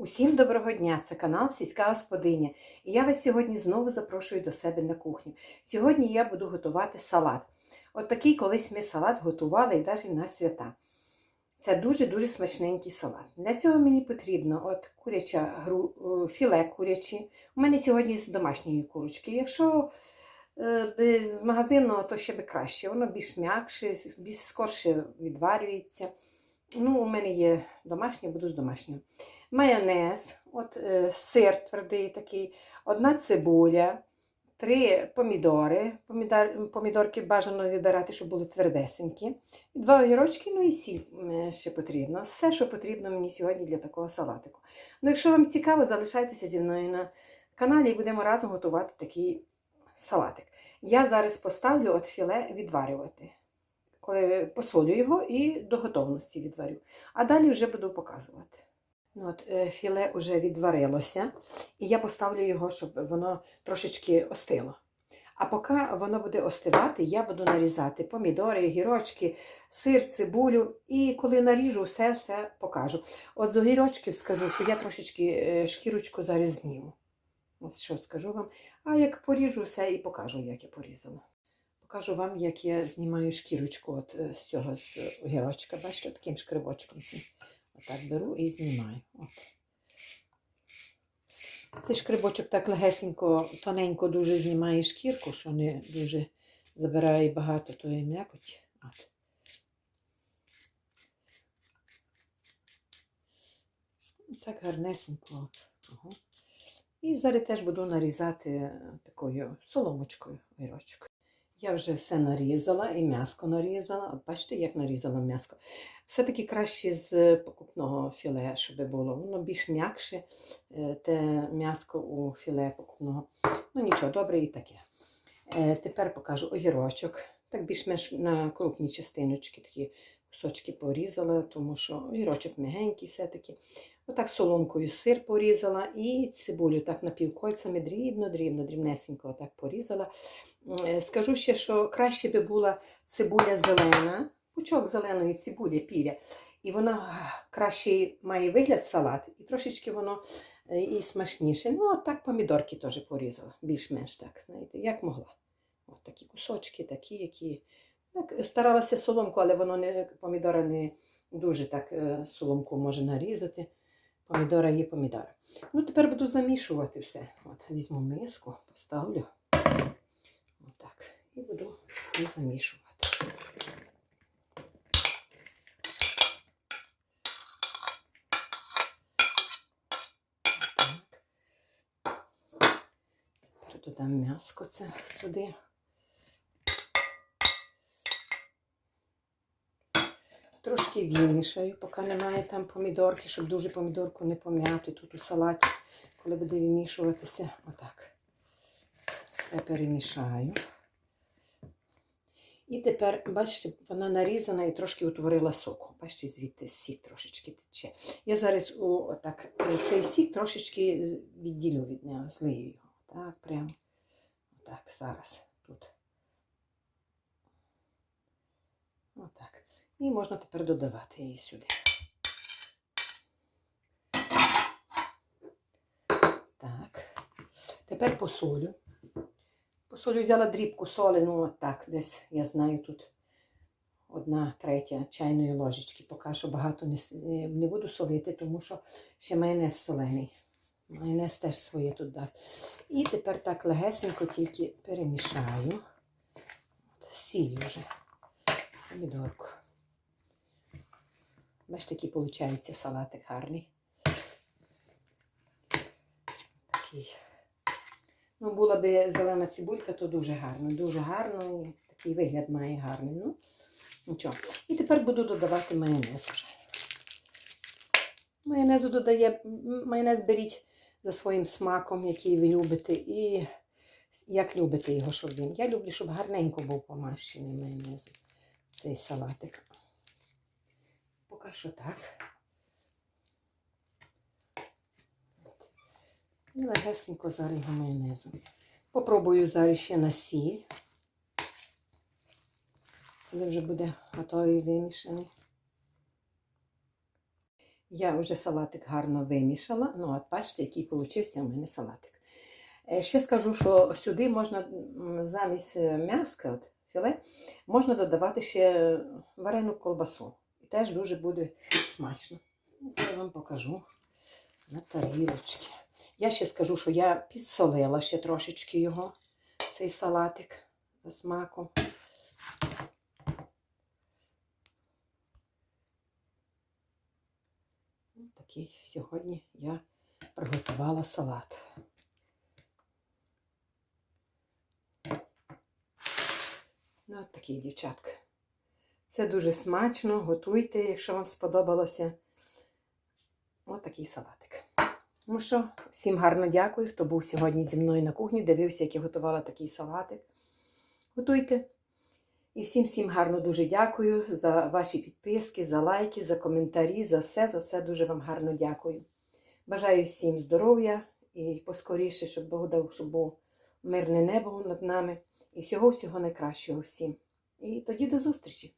Усім доброго дня! Це канал Сільська Господиня. І я вас сьогодні знову запрошую до себе на кухню. Сьогодні я буду готувати салат. От такий колись ми салат готували і навіть на свята. Це дуже-дуже смачненький салат. Для цього мені потрібно от куряча гру, е, філе курячі. У мене сьогодні з домашньої курочки. Якщо е, з магазину, то ще би краще. Воно більш м'якше, більш скорше відварюється. Ну, у мене є домашнє, буду з домашнього майонез, от е, сир твердий такий, одна цибуля, три помідори. Помідор, помідорки бажано вибирати, щоб були твердесенькі. Два огірочки, ну і сіль ще потрібно. Все, що потрібно мені сьогодні для такого салатику. Ну, якщо вам цікаво, залишайтеся зі мною на каналі і будемо разом готувати такий салатик. Я зараз поставлю от філе відварювати. Коли посолю його і до готовності відварю. А далі вже буду показувати. Ну, от, е, Філе вже відварилося, і я поставлю його, щоб воно трошечки остило. А поки воно буде остивати, я буду нарізати помідори, гірочки, сир, цибулю. І коли наріжу, все все покажу. От з огірочків скажу, що я трошечки е, шкірочку зараз. Ось що скажу вам. А як поріжу все і покажу, як я порізала. Покажу вам, як я знімаю шкірочку от е, з цього з огірочка. Бачите, таким шкривочком цим. Отак беру і знімаю. От. Цей шкрибочок так легесенько, тоненько дуже знімає шкірку, що не дуже забирає багато тої м'якоті. От. Так гарнесенько. Ага. І зараз теж буду нарізати такою соломочкою вірочкою. Я вже все нарізала і м'яско нарізала. От бачите, як нарізала м'яско. Все-таки краще з покупного філе, щоб було. Воно більш м'якше, е, те м'яско у філе покупного. Ну нічого, добре і таке. Е, Тепер покажу огірочок. Так більш-менш на крупні частиночки, такі кусочки порізала, тому що огірочок м'ягенький все-таки. Отак соломкою сир порізала і цибулю так напівкольцями дрібно-дрібно, дрібнесенько отак порізала. Е, Скажу ще, що краще би була цибуля зелена, пучок зеленої цибулі, піря. І вона краще має вигляд салат, і трошечки воно е, і смачніше. Ну, от так помідорки теж порізала, більш-менш так, знаєте, як могла. От такі кусочки, такі, які. Старалася соломку, але воно не помідора не дуже так е, соломку може нарізати. Помідора є помідора. Ну, тепер буду замішувати все. От, візьму миску, поставлю. Отак. І буду все замішувати. Отак. Тепер додам м'яско це сюди. Трошки вимішаю, поки немає там помідорки, щоб дуже помідорку не пом'яти тут у салаті, коли буде вимішуватися. Отак. Все перемішаю. І тепер, бачите, вона нарізана і трошки утворила соку. Бачите, звідти сік трошечки тече. Я зараз о, отак, цей сік трошечки відділю від нього, злию його. Так, прямо. Отак, зараз тут. Отак. І можна тепер додавати її сюди. Так. Тепер посолю. Посолю взяла дрібку соли, ну от так, десь, я знаю, тут одна третя чайної ложечки. Поки що багато не, не не буду солити, тому що ще майонез солений. Майонез теж своє тут дасть. І тепер так легесенько тільки перемішаю. Сіль вже. Помідорку. Бачите, який виходить салатик гарний. Такий. Ну, була би зелена цибулька, то дуже гарно. Дуже гарно. І такий вигляд має гарний. Ну, нічого. І тепер буду додавати майонез вже. Майонезу додає, майонез беріть за своїм смаком, який ви любите, і як любите його, щоб він. Я люблю, щоб гарненько був помащений майонезом цей салатик. Поки що так. І легесенько зараз його майонезом. Попробую зараз ще на сіль. Коли вже буде готовий вимішаний. Я вже салатик гарно вимішала. Ну, от бачите, який получився у мене салатик. Е, Ще скажу, що сюди можна замість е, м'яска, от, філе, можна додавати ще варену колбасу. Теж дуже буде смачно. Я вам покажу на тарілочки. Я ще скажу, що я підсолила ще трошечки його, цей салатик з смаком. Ось Такий сьогодні я приготувала салат. Ну, от такий, дівчатка. Це дуже смачно. Готуйте, якщо вам сподобалося. Ось такий салатик. Ну що, всім гарно дякую, хто був сьогодні зі мною на кухні, дивився, як я готувала такий салатик. Готуйте. І всім всім гарно дуже дякую за ваші підписки, за лайки, за коментарі, за все, за все дуже вам гарно дякую. Бажаю всім здоров'я і поскоріше, щоб Бог дав, щоб було мирне небо над нами. І всього-всього найкращого всім. І тоді до зустрічі!